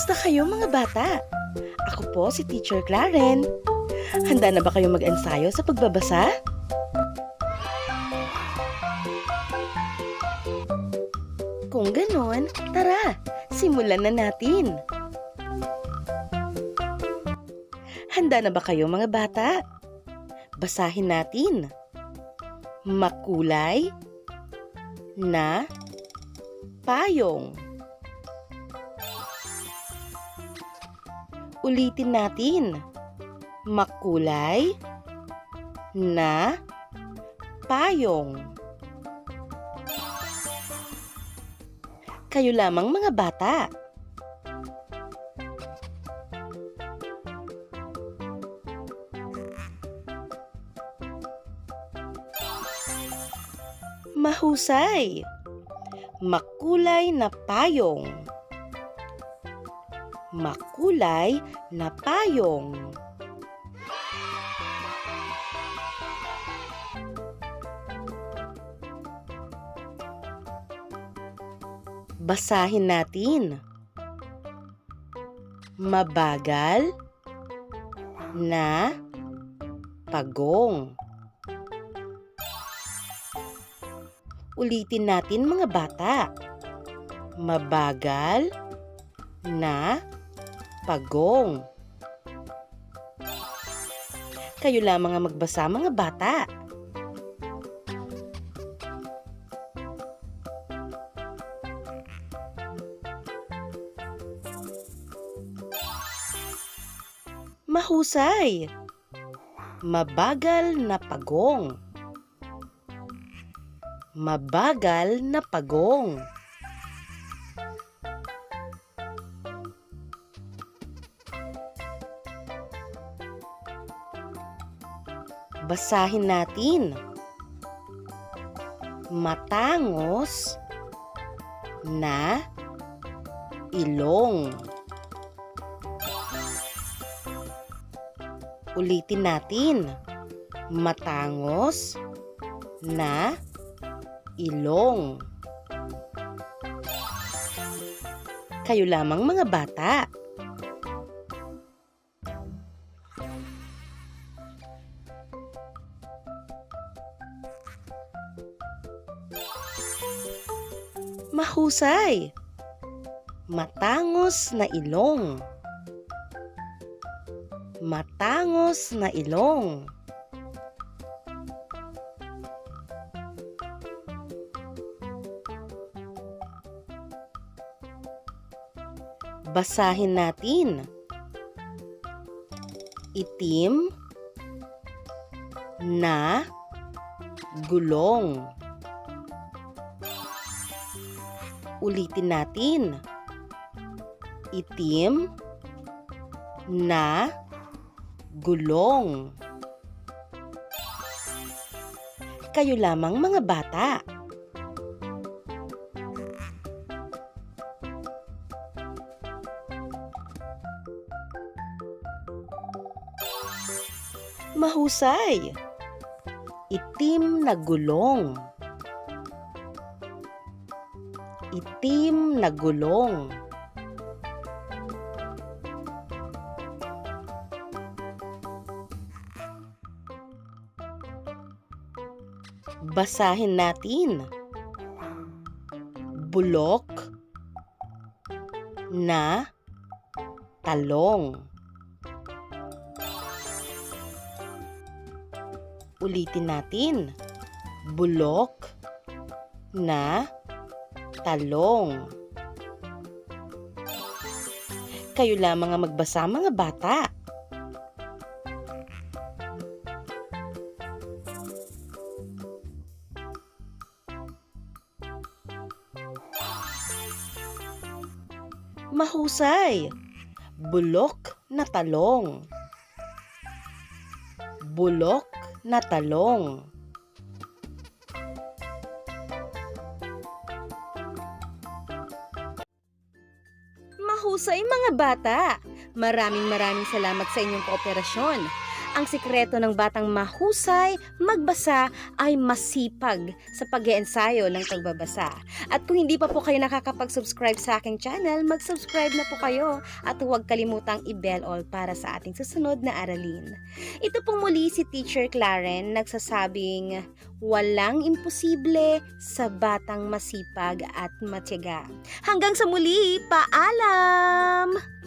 Kamusta kayo mga bata? Ako po si Teacher Claren. Handa na ba kayo mag-ensayo sa pagbabasa? Kung ganon, tara, simulan na natin. Handa na ba kayo mga bata? Basahin natin. Makulay na payong. Ulitin natin. Makulay na payong. Kayo lamang mga bata. Mahusay. Makulay na payong. Makulay na payong. Basahin natin. Mabagal na pagong. Ulitin natin mga bata. Mabagal na pagong. Kayo lamang ang magbasa mga bata. Mahusay. Mabagal na pagong. Mabagal na pagong. Basahin natin. Matangos na ilong. Ulitin natin. Matangos na ilong. Kayo lamang mga bata. Mahusay. Matangos na ilong. Matangos na ilong. Basahin natin. Itim na gulong. Ulitin natin. Itim na gulong. Kayo lamang mga bata. Mahusay. Itim na gulong. Itim na gulong. Basahin natin. Bulok na talong. Ulitin natin. Bulok na talong. Kayo lamang ang magbasa mga bata. Mahusay. Bulok na talong. Bulok na talong. Mahusay mga bata! Maraming maraming salamat sa inyong kooperasyon. Ang sikreto ng batang mahusay magbasa ay masipag sa pag-iensayo ng pagbabasa. At kung hindi pa po kayo nakakapag-subscribe sa aking channel, mag-subscribe na po kayo at huwag kalimutang i-bell all para sa ating susunod na aralin. Ito pong muli si Teacher Claren nagsasabing walang imposible sa batang masipag at matyaga. Hanggang sa muli, paalam!